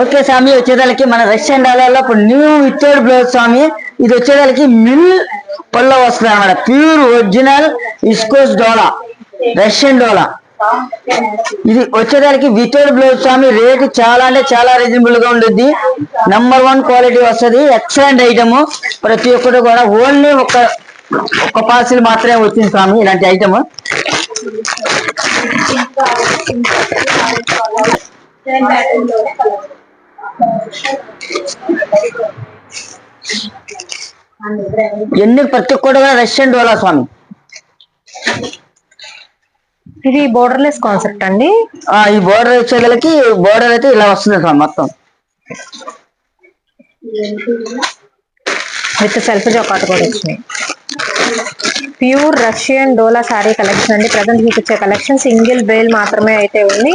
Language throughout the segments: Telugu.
ఓకే స్వామి వచ్చేదానికి మన రష్యన్ డాలర్లో ఇప్పుడు న్యూ ఇచ్చాడు బ్లౌజ్ స్వామి. ఇది వచ్చేదానికి మిల్ పళ్ళ వస్తుంది అనమాట ప్యూర్ ఒరిజినల్ ఇస్కోస్ డోలా. రష్యన్ డోలా. ఇది వచ్చేదానికి వితౌట్ బ్లౌజ్ స్వామి రేటు చాలా అంటే చాలా రీజనబుల్గా ఉంటుంది నంబర్ వన్ క్వాలిటీ వస్తుంది. ఎక్సలెంట్ ఐటమ్ ప్రతి ఒక్కటి కూడా ఓన్లీ ఒక ఒక పార్సిల్ మాత్రమే వచ్చింది స్వామి ఇలాంటి ఐటమ్ ఎన్ని ప్రతి ఒక్కటి కూడా రష్యన్ డోలా స్వామి? ఇది బోర్డర్లెస్ కాన్సెప్ట్ అండి. ఈ బోర్డర్ వచ్చేగలకి బోర్డర్ అయితే ఇలా వస్తుంది స్వామి మొత్తం. విత్ సెల్ఫ్ జాకాట్ కూడా వచ్చినాయి ప్యూర్ రష్యన్ డోలా శారీ కలెక్షన్ అండి. ప్రజెంట్ మీకు ఇచ్చే కలెక్షన్ సింగిల్ బేల్ మాత్రమే అయితే ఉంది.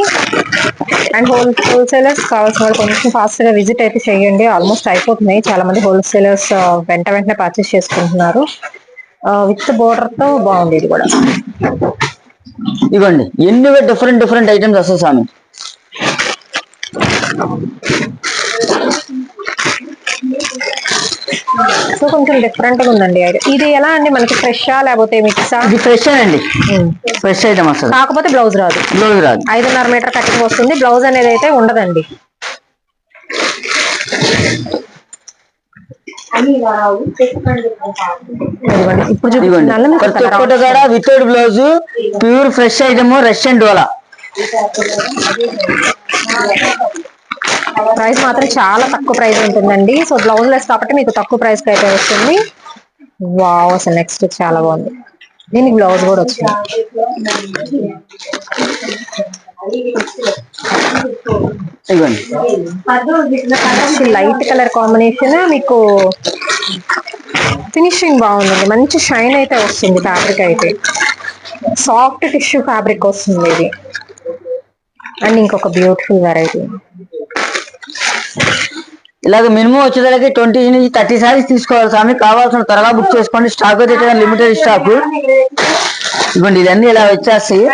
అండ్ హోల్ హోల్సేలర్స్ కావాల్సిన వాళ్ళు కొంచెం ఫాస్ట్గా విజిట్ అయితే చేయండి. ఆల్మోస్ట్ అయిపోతున్నాయి. చాలా మంది హోల్సేలర్స్ వెంట వెంటనే పర్చేస్ చేసుకుంటున్నారు. Uh, విత్ బోర్డర్తో బాగుంది ఇది కూడా. ఇవ్వండి. ఎన్ని డిఫరెంట్ డిఫరెంట్ ఐటమ్స్ వస్తాయి స్వామి? సో కొంచెం డిఫరెంట్గా ఉందండి. ఇది ఎలా అండి? మనకి ఫ్రెషా లేకపోతే మిక్సా ఇది ఫ్రెష్ అండి. ఫ్రెష్ ఐటమ్ వస్తుంది కాకపోతే బ్లౌజ్ రాదు. బ్లౌజ్ రాదు. ఐదున్నర మీటర్ కటింగ్ వస్తుంది. బ్లౌజ్ అనేది అయితే ఉండదండి. ఇప్పుడు కూడా without blouse pure fresh item Russian డోలా ప్రైస్ మాత్రం చాలా తక్కువ ప్రైస్ ఉంటుందండి. సో బ్లౌజ్ లెస్ కాబట్టి మీకు తక్కువ ప్రైస్కి అయితే వస్తుంది. వావ్ అసలు నెక్స్ట్ చాలా బాగుంది. దీనికి బ్లౌజ్ కూడా వచ్చింది. లైట్ కలర్ కాంబినేషన్ మీకు ఫినిషింగ్ బాగుందండి. మంచి షైన్ అయితే వస్తుంది ఫ్యాబ్రిక్ అయితే. సాఫ్ట్ టిష్యూ ఫ్యాబ్రిక్ వస్తుంది ఇది. అండ్ ఇంకొక బ్యూటిఫుల్ వెరైటీ. ఇలాగ మినిమం వచ్చేసరికి ట్వంటీ నుంచి థర్టీ సారీస్ తీసుకోవాలి స్వామి. కావాల్సిన త్వరగా బుక్ చేసుకోండి. స్టాక్ అయితే లిమిటెడ్ స్టాక్ ఇవ్వండి ఇవన్నీ ఇలా వచ్చేస్తాయి.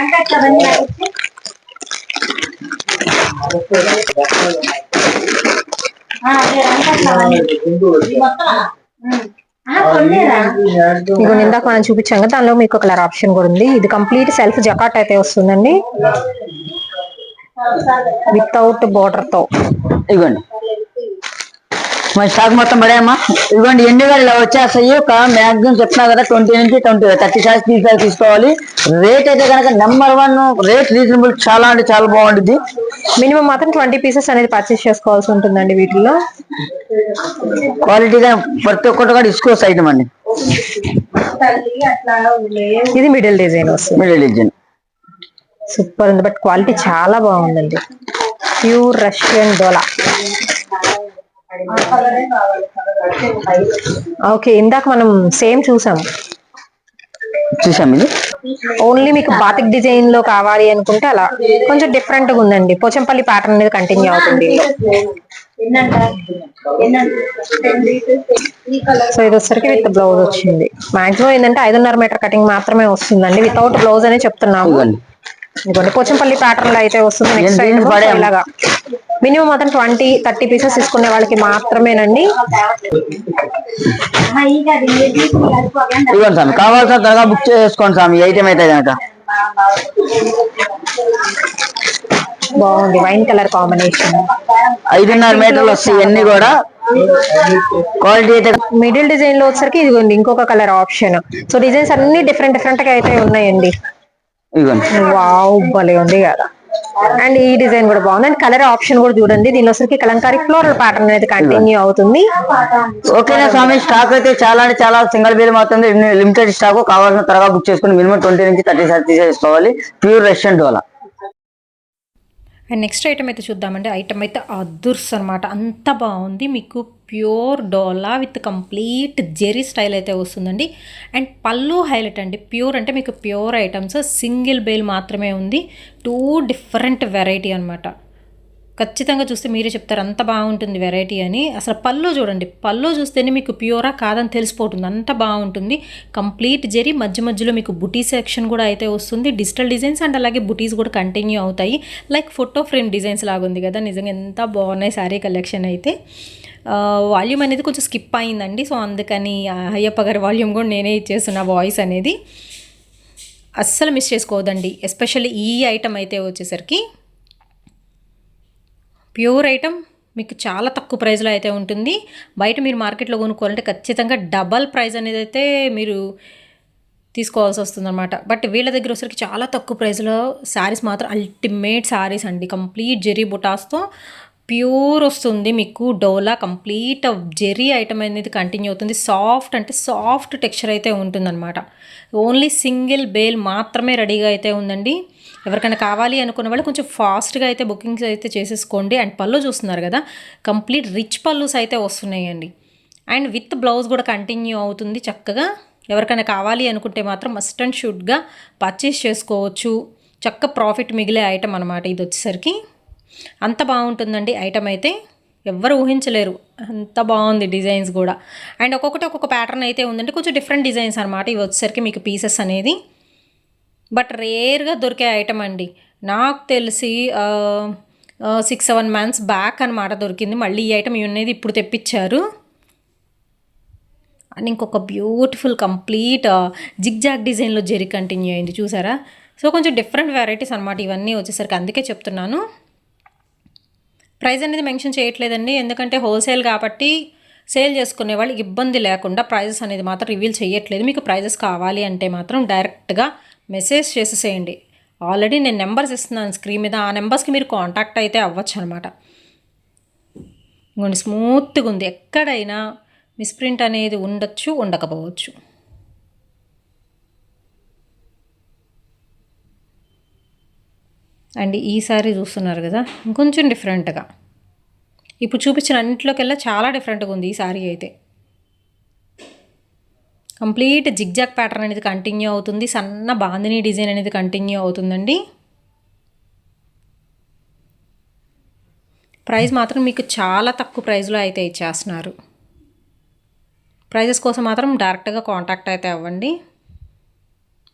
ఇందాక మనం చూపించాం కదా దానిలో మీకు కలర్ ఆప్షన్ కూడా ఉంది. ఇది కంప్లీట్ సెల్ఫ్ జకాట్ అయితే వస్తుందండి. వితౌట్ బోర్డర్తో. ఇవ్వండి మరి స్టాక్ మొత్తం పడాయమ్మా ఇవ్వండి ఎన్ని వేలు ఇలా వచ్చేస్తాయి? ఒక మ్యాక్సిమం చెప్తున్నా కదా ట్వంటీ నుంచి ట్వంటీ థర్టీ సార్స్ తీసి తీసుకోవాలి. రేట్ అయితే కనుక నెంబర్ వన్ రేట్ రీజనబుల్ చాలా అంటే చాలా బాగుంటుంది. మినిమం మాత్రం ట్వంటీ పీసెస్ అనేది పర్చేస్ చేసుకోవాల్సి ఉంటుందండి వీటిలో క్వాలిటీగా ప్రతి ఒక్కటి కూడా ఇసుకోవచ్చు ఐటమ్ అండి ఇది మిడిల్ డిజైన్ వస్తుంది. మిడిల్ డిజైన్ సూపర్ ఉంది బట్ క్వాలిటీ చాలా బాగుందండి. ప్యూర్ రష్యన్ డోలా ఓకే ఇందాక మనం సేమ్ చూసాం. చూసాం ఇది? ఓన్లీ మీకు బాతిక్ డిజైన్లో కావాలి అనుకుంటే అలా. కొంచెం డిఫరెంట్గా ఉందండి. పోచంపల్లి ప్యాటర్న్ అనేది కంటిన్యూ అవుతుంది. సో ఇది వచ్చరికి విత్ బ్లౌజ్ వచ్చింది. మాక్సిమం ఏంటంటే ఐదున్నర మీటర్ కటింగ్ మాత్రమే వస్తుందండి. వితౌట్ బ్లౌజ్ అనే చెప్తున్నాము. ఇదిగోండి పోచంపల్లి ప్యాటర్న్లో అయితే వస్తుంది నెక్స్ట్ ఐటమ్ ఇలాగా. మినిమం మాత్రం ట్వంటీ థర్టీ పీసెస్ తీసుకునే వాళ్ళకి మాత్రమేనండి. ఇవ్వండి స్వామి కావాల్సిన త్వరగా బుక్ చేసుకోండి స్వామి ఈ ఐటమ్ అయితే కనుక. బాగుంది వైన్ కలర్ కాంబినేషన్ ఐదున్నర మీటర్లు వస్తాయి ఇవన్నీ కూడా. క్వాలిటీ అయితే మిడిల్ డిజైన్లో వచ్చరికి ఇదిగోండి ఇంకొక కలర్ ఆప్షన్ సో డిజైన్స్ అన్ని డిఫరెంట్ డిఫరెంట్గా అయితే ఉన్నాయండి. వావ్ భలే ఉంది కదా. అండ్ ఈ డిజైన్ కూడా బాగుంది. అండ్ కలర్ ఆప్షన్ కూడా చూడండి. దీనిలో వచ్చరికి కలంకారీ ఫ్లోరల్ ప్యాటర్న్ అనేది కంటిన్యూ అవుతుంది. ఓకేనా స్వామి స్టాక్ అయితే చాలా అంటే చాలా సింగిల్ బిల్ మాత్రం లిమిటెడ్ స్టాక్ కావాల్సిన త్వరగా బుక్ చేసుకుని మినిమం ట్వంటీ నుంచి థర్టీ సార్ తీసేసుకోవాలి. ప్యూర్ రెస్టారెంట్ డోలా. అండ్ నెక్స్ట్ ఐటమ్ అయితే చూద్దామండి ఐటమ్ అయితే అదుర్స్ అనమాట అంత బాగుంది. మీకు ప్యూర్ డోలా విత్ కంప్లీట్ జెరీ స్టైల్ అయితే వస్తుందండి. అండ్ పళ్ళు హైలైట్ అండి. ప్యూర్ అంటే మీకు ప్యూర్ ఐటమ్స్ సింగిల్ బేల్ మాత్రమే ఉంది. టూ డిఫరెంట్ వెరైటీ అనమాట ఖచ్చితంగా చూస్తే మీరే చెప్తారు అంత బాగుంటుంది వెరైటీ అని. అసలు పళ్ళు చూడండి పళ్ళు చూస్తేనే మీకు ప్యూరా కాదని తెలిసిపోతుంది అంత బాగుంటుంది. కంప్లీట్ జరీ మధ్య మధ్యలో మీకు బుటీ సెక్షన్ కూడా అయితే వస్తుంది. డిజిటల్ డిజైన్స్ అండ్ అలాగే బుటీస్ కూడా కంటిన్యూ అవుతాయి. లైక్ ఫోటో ఫ్రేమ్ డిజైన్స్ లాగా ఉంది కదా నిజంగా ఎంత బాగున్నాయి శారీ కలెక్షన్ అయితే. వాల్యూమ్ అనేది కొంచెం స్కిప్ అయిందండి సో అందుకని అయ్యప్ప గారి వాల్యూమ్ కూడా నేనే ఇచ్చేస్తున్నా వాయిస్ అనేది. అస్సలు మిస్ చేసుకోవద్దండి ఎస్పెషల్లీ ఈ ఐటమ్ అయితే వచ్చేసరికి. ప్యూర్ ఐటమ్ మీకు చాలా తక్కువ ప్రైస్లో అయితే ఉంటుంది. బయట మీరు మార్కెట్లో కొనుక్కోవాలంటే ఖచ్చితంగా డబల్ ప్రైస్ అనేది అయితే మీరు తీసుకోవాల్సి వస్తుందన్నమాట. బట్ వీళ్ళ దగ్గర వచ్చరికి చాలా తక్కువ ప్రైస్లో శారీస్ మాత్రం అల్టిమేట్ శారీస్ అండి. కంప్లీట్ జెరీ బుటాస్తో ప్యూర్ వస్తుంది మీకు డోలా. కంప్లీట్ జెరీ ఐటమ్ అనేది కంటిన్యూ అవుతుంది. సాఫ్ట్ అంటే సాఫ్ట్ టెక్స్చర్ అయితే ఉంటుందన్నమాట. ఓన్లీ సింగిల్ బేల్ మాత్రమే రెడీగా అయితే ఉందండి. ఎవరికైనా కావాలి అనుకున్న వాళ్ళు కొంచెం ఫాస్ట్గా అయితే బుకింగ్స్ అయితే చేసేసుకోండి. అండ్ పళ్ళు చూస్తున్నారు కదా కంప్లీట్ రిచ్ పళ్ళుస్ అయితే వస్తున్నాయండి. అండ్ విత్ బ్లౌజ్ కూడా కంటిన్యూ అవుతుంది చక్కగా. ఎవరికైనా కావాలి అనుకుంటే మాత్రం మస్ట్ అండ్ షుడ్గా పర్చేస్ చేసుకోవచ్చు. చక్క ప్రాఫిట్ మిగిలే ఐటమ్ అనమాట ఇది వచ్చేసరికి. అంత బాగుంటుందండి ఐటమ్ అయితే. ఎవ్వరు ఊహించలేరు. అంత బాగుంది డిజైన్స్ కూడా. అండ్ ఒక్కొక్కటి ఒక్కొక్క ప్యాటర్న్ అయితే ఉందండి. కొంచెం డిఫరెంట్ డిజైన్స్ అనమాట ఇవి వచ్చేసరికి మీకు పీసెస్ అనేది. బట్ రేర్గా దొరికే ఐటమ్ అండి. నాకు తెలిసి సిక్స్ సెవెన్ మంత్స్ బ్యాక్ అనమాట దొరికింది. మళ్ళీ ఈ ఐటమ్ అనేది ఇప్పుడు తెప్పించారు అండ్ ఇంకొక బ్యూటిఫుల్ కంప్లీట్ జిగ్జాగ్ డిజైన్లో జెరి కంటిన్యూ అయింది. చూసారా? సో కొంచెం డిఫరెంట్ వెరైటీస్ అనమాట ఇవన్నీ వచ్చేసరికి. అందుకే చెప్తున్నాను. ప్రైస్ అనేది మెన్షన్ చేయట్లేదండి. ఎందుకంటే హోల్సేల్ కాబట్టి సేల్ చేసుకునే వాళ్ళు ఇబ్బంది లేకుండా ప్రైజెస్ అనేది మాత్రం రివీల్ చేయట్లేదు. మీకు ప్రైజెస్ కావాలి అంటే మాత్రం డైరెక్ట్గా మెసేజ్ చేసేసేయండి. ఆల్రెడీ నేను నెంబర్స్ ఇస్తున్నాను స్క్రీన్ మీద. ఆ నెంబర్స్కి మీరు కాంటాక్ట్ అయితే అవ్వచ్చు అనమాట ఇంకోండి స్మూత్గా ఉంది. ఎక్కడైనా మిస్ప్రింట్ అనేది ఉండొచ్చు ఉండకపోవచ్చు. అండ్ ఈ చూస్తున్నారు కదా ఇంకొంచెం డిఫరెంట్గా ఇప్పుడు చూపించిన అన్నింటిలోకెల్లా చాలా డిఫరెంట్గా ఉంది ఈ సారీ అయితే. కంప్లీట్ జిగ్జాగ్ ప్యాటర్న్ అనేది కంటిన్యూ అవుతుంది. సన్న బాందిని డిజైన్ అనేది కంటిన్యూ అవుతుందండి. ప్రైస్ మాత్రం మీకు చాలా తక్కువ ప్రైస్లో అయితే ఇచ్చేస్తున్నారు. ప్రైజెస్ కోసం మాత్రం డైరెక్ట్గా కాంటాక్ట్ అయితే అవ్వండి.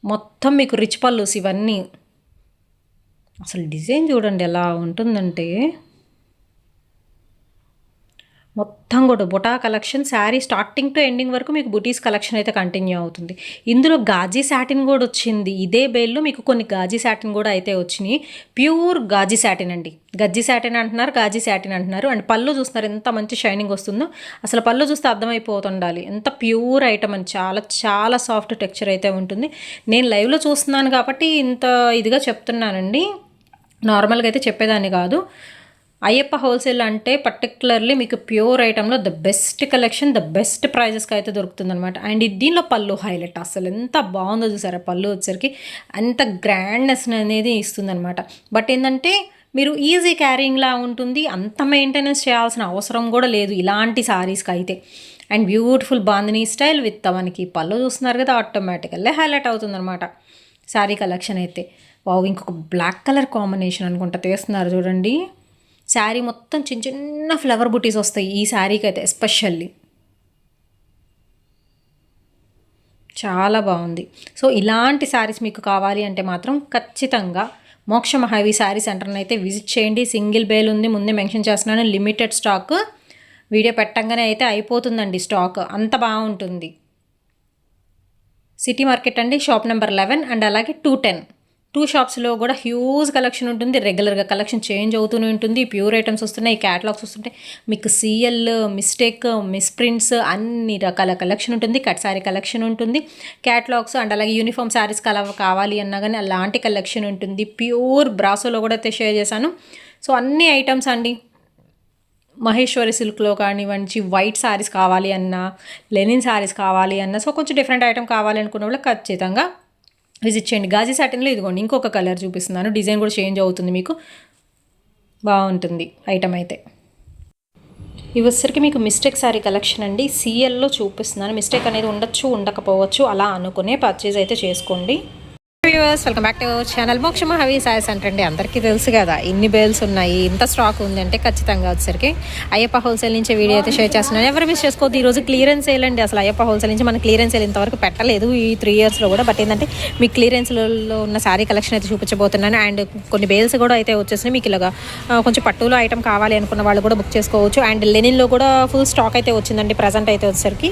మొత్తం మీకు రిచ్ పల్లూస్ ఇవన్నీ. అసలు డిజైన్ చూడండి ఎలా ఉంటుందంటే మొత్తం కూడా buta collection sari starting to ending వరకు మీకు బుటీస్ కలెక్షన్ అయితే కంటిన్యూ అవుతుంది. ఇందులో గాజీ శాటిన్ కూడా వచ్చింది. ఇదే బేల్లో మీకు కొన్ని గాజీ శాటిన్ కూడా అయితే వచ్చినాయి. ప్యూర్ గాజీ శాటిన్ అండి. గజ్జి శాటిన్ అంటున్నారు గాజీ శాటిన్ అంటున్నారు. అండ్ పళ్ళు చూస్తున్నారు ఎంత మంచి షైనింగ్ వస్తుందో. అసలు పళ్ళు చూస్తే అర్థమైపోతుండాలి. ఎంత ప్యూర్ ఐటమ్ అని చాలా చాలా సాఫ్ట్ టెక్చర్ అయితే ఉంటుంది. నేను లైవ్లో చూస్తున్నాను కాబట్టి ఇంత ఇదిగా చెప్తున్నానండి. నార్మల్గా అయితే చెప్పేదాన్ని కాదు. అయ్యప్ప హోల్సేల్ అంటే పర్టికులర్లీ మీకు pure ఐటెంలో the best collection the best ప్రైజెస్కి అయితే దొరుకుతుందనమాట అండ్ దీనిలో పళ్ళు హైలైట్. అసలు ఎంత బాగుందో చూసారా? పళ్ళు వచ్చేసరికి అంత గ్రాండ్నెస్ అనేది ఇస్తుందనమాట బట్ ఏంటంటే మీరు ఈజీ క్యారింగ్లా ఉంటుంది. అంత మెయింటెనెన్స్ చేయాల్సిన అవసరం కూడా లేదు ఇలాంటి శారీస్కి అయితే. And beautiful bandhani style with మనకి పళ్ళు చూస్తున్నారు కదా ఆటోమేటికల్లే హైలైట్ అవుతుందనమాట శారీ కలెక్షన్ అయితే. వావ్ ఇంకొక బ్లాక్ కలర్ కాంబినేషన్ అనుకుంటా తీస్తున్నారు చూడండి. శారీ మొత్తం చిన్న చిన్న ఫ్లవర్ బుటీస్ వస్తాయి ఈ శారీకి అయితే ఎస్పెషల్లీ చాలా బాగుంది. సో ఇలాంటి శారీస్ మీకు కావాలి అంటే మాత్రం ఖచ్చితంగా మోక్ష మహావి శారీ సెంటర్ని అయితే విజిట్ చేయండి. సింగిల్ బేల్ ఉంది ముందే మెన్షన్ చేస్తున్నాను. లిమిటెడ్ స్టాక్ వీడియో పెట్టంగానే అయితే అయిపోతుందండి స్టాక్ అంత బాగుంటుంది. సిటీ మార్కెట్ అండి షాప్ నెంబర్ లెవెన్ అండ్ అలాగే టూ టెన్ టూ షాప్స్లో కూడా హ్యూజ్ కలెక్షన్ ఉంటుంది. రెగ్యులర్గా కలెక్షన్ చేంజ్ అవుతూనే ఉంటుంది. ప్యూర్ ఐటమ్స్ వస్తున్నాయి క్యాటలాగ్స్ వస్తుంటాయి. మీకు సిఎల్ మిస్టేక్ మిస్ప్రింట్స్ అన్ని రకాల కలెక్షన్ ఉంటుంది. కట్ శారీ కలెక్షన్ ఉంటుంది. క్యాటలాగ్స్ అండ్ అలాగే యూనిఫామ్ శారీస్ కల కావాలి అన్నా కానీ అలాంటి కలెక్షన్ ఉంటుంది. ప్యూర్ బ్రాసోలో కూడా అయితే షేర్ చేశాను. సో అన్ని ఐటమ్స్ అండి. మహేశ్వరి సిల్క్లో కానివ్వండి వైట్ శారీస్ కావాలి అన్నా లెనిన్ శారీస్ కావాలి అన్నా సో కొంచెం డిఫరెంట్ ఐటమ్ కావాలి అనుకున్న వాళ్ళు ఖచ్చితంగా విజిట్ చేయండి. గాజీ సాటిన్లో ఇదిగోండి ఇంకొక కలర్ చూపిస్తున్నాను. డిజైన్ కూడా చేంజ్ అవుతుంది మీకు. బాగుంటుంది ఐటమ్ అయితే. ఇవసరికి మీకు మిస్టేక్ శారీ కలెక్షన్ అండి. సిఎల్లో చూపిస్తున్నాను. మిస్టేక్ అనేది ఉండొచ్చు ఉండకపోవచ్చు అలా అనుకునే పర్చేజ్ అయితే చేసుకోండి. Viewers welcome back to channel Moksha Mahavi సాయస్ అంటండి. అందరికీ తెలుసు కదా ఇన్ని బేల్స్ ఉన్నాయి ఇంత స్టాక్ ఉంది అంటే ఖచ్చితంగా వచ్చేసరికి అయ్యప్ప హోల్సేల్ నుంచి వీడియో అయితే షేర్ చేస్తున్నాను. ఎవరు మిస్ చేసుకోవద్దు ఈరోజు క్లియరెన్స్ సేల్ అండి. అసలు అయ్యప్ప హోల్సేల్ నుంచి మన క్లియరెన్స్ సేల్ ఇంతవరకు పెట్టలేదు ఈ త్రీ ఇయర్స్లో కూడా. బట్ ఏంటంటే మీ క్లియరెన్స్లో ఉన్న శారీ కలెక్షన్ అయితే చూపించబోతున్నాను. అండ్ కొన్ని బేల్స్ కూడా అయితే వచ్చేసినాయి మీకు ఇలాగా కొంచెం పట్టులో ఐటమ్ కావాలి అనుకున్న వాళ్ళు కూడా బుక్ చేసుకోవచ్చు. అండ్ లెనిన్లో కూడా ఫుల్ స్టాక్ అయితే వచ్చిందండి ప్రజెంట్ అయితే వచ్చేసరికి.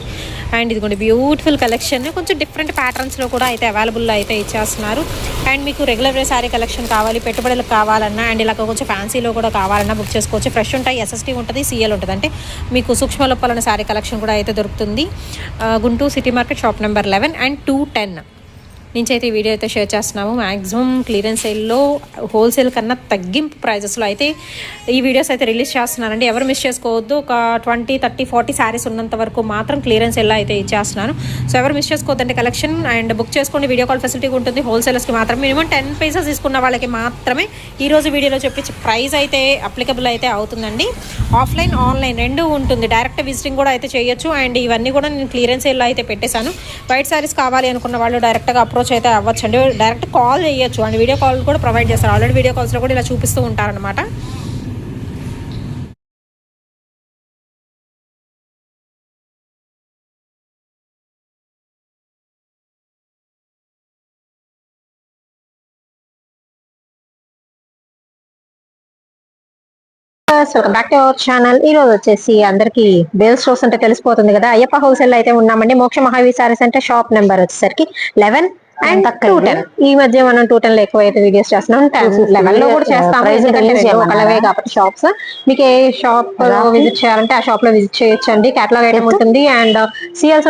అండ్ ఇదిగోండి బ్యూటిఫుల్ కలెక్షన్ కొంచెం డిఫరెంట్ ప్యాటర్న్స్లో కూడా అయితే అవైలబుల్ అయితే చేస్తున్నారు. అండ్ మీకు రెగ్యులర్ వేర్ శారీ కలెక్షన్ కావాలి పెట్టుబడులకు కావాలన్నా అండ్ ఇలా కొంచెం ఫ్యాన్సీలో కూడా కావాలన్నా బుక్ చేసుకోవచ్చు. ఫ్రెష్ ఉంటాయి ఎస్ఎస్టీ ఉంటుంది సీఎల్ ఉంటుంది. అంటే మీకు సూక్ష్మ లోపాలన్న శారీ కలెక్షన్ కూడా అయితే దొరుకుతుంది. Uh, Guntur city market shop number eleven and two ten నుంచైతే ఈ వీడియో అయితే షేర్ చేస్తున్నాము. మ్యాక్సిమం క్లియరెన్స్ సేల్లో హోల్సేల్ కన్నా తగ్గింపు ప్రైజెస్లో అయితే ఈ వీడియోస్ అయితే రిలీజ్ చేస్తున్నానండి. ఎవరు మిస్ చేసుకోవద్దు. ఒక ట్వంటీ థర్టీ ఫార్టీ శారీస్ ఉన్నంత వరకు మాత్రం క్లియరెన్స్ ఎలా అయితే ఇచ్చేస్తున్నాను. సో ఎవరు మిస్ చేసుకోవద్దండి కలెక్షన్. అండ్ బుక్ చేసుకోండి. వీడియో కాల్ ఫెసిలిటీ ఉంటుంది. హోల్సేలర్స్కి మాత్రం మినిమం టెన్ పీసెస్ తీసుకున్న వాళ్ళకి మాత్రమే ఈరోజు వీడియోలో చెప్పించి ప్రైస్ అయితే అప్లికబుల్ అయితే అవుతుందండి. ఆఫ్లైన్ ఆన్లైన్ రెండు ఉంటుంది. డైరెక్ట్ విజిటింగ్ కూడా అయితే చేయొచ్చు. అండ్ ఇవన్నీ కూడా నేను క్లియరెన్స్ సేల్లో అయితే పెట్టేశాను. వైట్ శారీస్ కావాలి అనుకున్న వాళ్ళు డైరెక్ట్గా అప్రోచ్ అయితే అవ్వచ్చండి. డైరెక్ట్ కాల్ చేయొచ్చు. అండ్ వీడియో కాల్ కూడా ప్రొవైడ్ చేస్తారు. ఆల్రెడీ వీడియో కాల్స్లో కూడా ఇలా చూపిస్తూ ఉంటారనమాట welcome back to our channel ఈ రోజు వచ్చేసి అందరికి బేల్ స్టోర్స్ అంటే తెలిసిపోతుంది కదా. అయ్యప్ప హోల్సేల్ అయితే ఉన్నామండి. మోక్ష మహావీ సారీస్ అంటే షాప్ నెంబర్ వచ్చేసరికి లెవెన్ అండ్ టూ టెన్ ఈ మధ్య మనం టూ టెన్లో ఎక్కువ అయితే వీడియోస్ చేస్తున్నాం టెన్ లెవెన్లో కూడా చేస్తాము. ఎందుకంటే? ఒకలవే కాబట్టి షాప్స్ మీకు ఏ షాప్ విజిట్ చేయాలంటే ఆ షాప్లో విజిట్ చేయొచ్చండి. కేటలాగ్ ఐటమ్ ఉంటుంది. And CLs